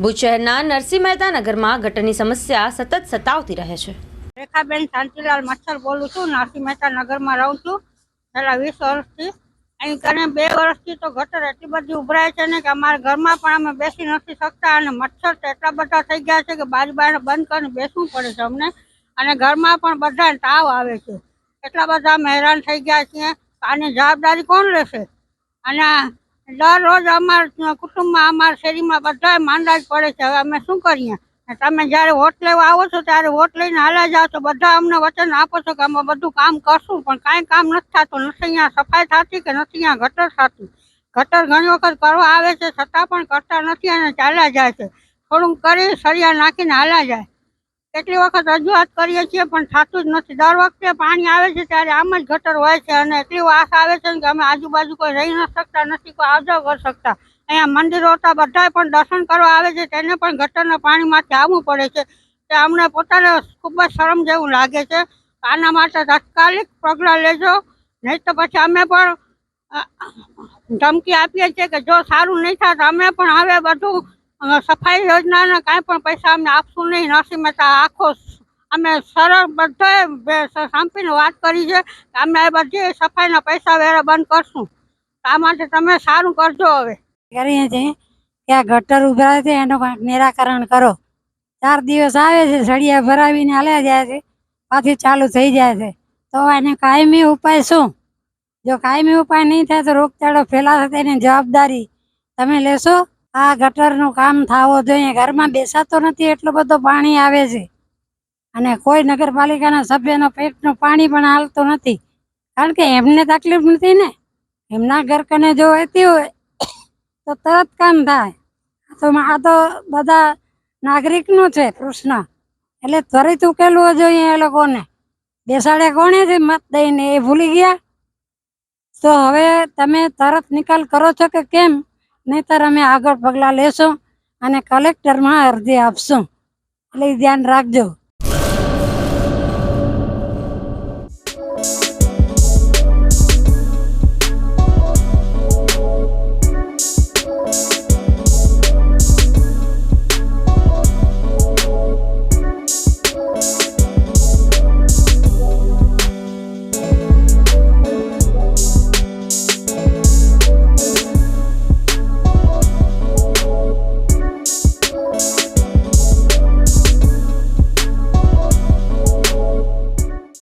ભુજ નરસિંહ મહેતા નગરમાં ગટરની સમસ્યા સતત સતાવતી રહે છે. રેખાબેન શાંતિલાલ મચ્છર બોલું છું. નરસિંહ મહેતા નગરમાં રહું છું. છેલ્લા વીસ વર્ષથી. અહીં કરીને બે વર્ષથી તો ગટર એટલી બધી ઉભરાય છે ને કે અમારા ઘરમાં પણ અમે બેસી નથી શકતા અને મચ્છર તો એટલા બધા થઈ ગયા છે કે બારી બાર બંધ કરીને બેસવું પડે છે અમને. અને ઘરમાં પણ બધા તાવ આવે છે. એટલા બધા અમે હેરાન થઈ ગયા છીએ. આની જવાબદારી કોણ લેશે? અને દરરોજ અમારા કુટુંબમાં, અમારા શેરીમાં બધાય માંદા જ પડે છે. હવે અમે શું કરીએ? તમે જ્યારે વોટ લેવા આવો છો, ત્યારે વોટ લઈને હાલા જાઓ છો. બધા અમને વચન આપો છો કે અમે બધું કામ કરશું, પણ કાંઈ કામ નથી થતું. નથી અહીંયા સફાઈ થતી કે નથી અહીંયા ગટર થતું? ગટર ઘણી વખત કરવા આવે છે, છતાં પણ કરતા નથી અને ચાલ્યા જાય છે. થોડુંક કરી, સળિયા નાખીને હાલા જાય. કેટલી વખત રજૂઆત કરીએ છીએ, પણ થતું જ નથી. દર વખતે પાણી આવે છે ત્યારે આમ જ ગટર હોય છે અને એટલી વાસ આવે છે કે અમે આજુબાજુ કોઈ રહી ન શકતા, નથી કોઈ આવજા કરી શકતા. અહીંયા મંદિરો હતા બધાય પણ દર્શન કરવા આવે છે, તેને પણ ગટરના પાણીમાંથી આવવું પડે છે. તે અમને પોતાને ખૂબ જ શરમ જેવું લાગે છે. આના માટે તાત્કાલિક પગલાં લેજો. નહીં તો પછી અમે પણ ધમકી આપીએ છીએ કે જો સારું નહીં થાય તો અમે પણ હવે બધું સફાઈ યોજનાના કાંઈ પણ પૈસા અમને આપશું નહીં નરસિંહ મહેતા આખો અમે સરળ બધાએ સાંપીને વાત કરી છે કે અમે આ બધી સફાઈના પૈસા વેરા બંધ કરશું. આ માટે તમે સારું કરજો હવે. કરીએ છીએ કે આ ગટર ઉભરાય છે, એનું કાંઈક નિરાકરણ કરો. ચાર દિવસ આવે છે સળિયા ભરાવીને હાલ્યા જાય છે. પાછી ચાલુ થઈ જાય છે. તો એને કાયમી ઉપાય શું? જો કાયમી ઉપાય નહીં થાય તો રોગચાળો ફેલાશે તેની જવાબદારી તમે લેશો? આ ગટરનું કામ થવો જોઈએ. ઘરમાં બેસાતો નથી, એટલું બધું પાણી આવે છે. અને કોઈ નગરપાલિકાના સભ્યનો પેટનું પાણી પણ હાલતું નથી. કારણ કે એમને તકલીફ નથી ને. એમના ઘર કને જો વહેતી હોય, તો તરત કામ થાય. તો આ તો બધા નાગરિકનું છે પ્રશ્ન. એટલે ત્વરિત ઉકેલવો જોઈએ એ લોકોને. બેસાડે કોણે છે? મત દઈને એ ભૂલી ગયા. તો હવે તમે તરત નિકાલ કરો છો કે કેમ? નહીતર અમે આગળ પગલાં લેશું અને કલેક્ટરમાં અરજી આપશું. એટલે ધ્યાન રાખજો.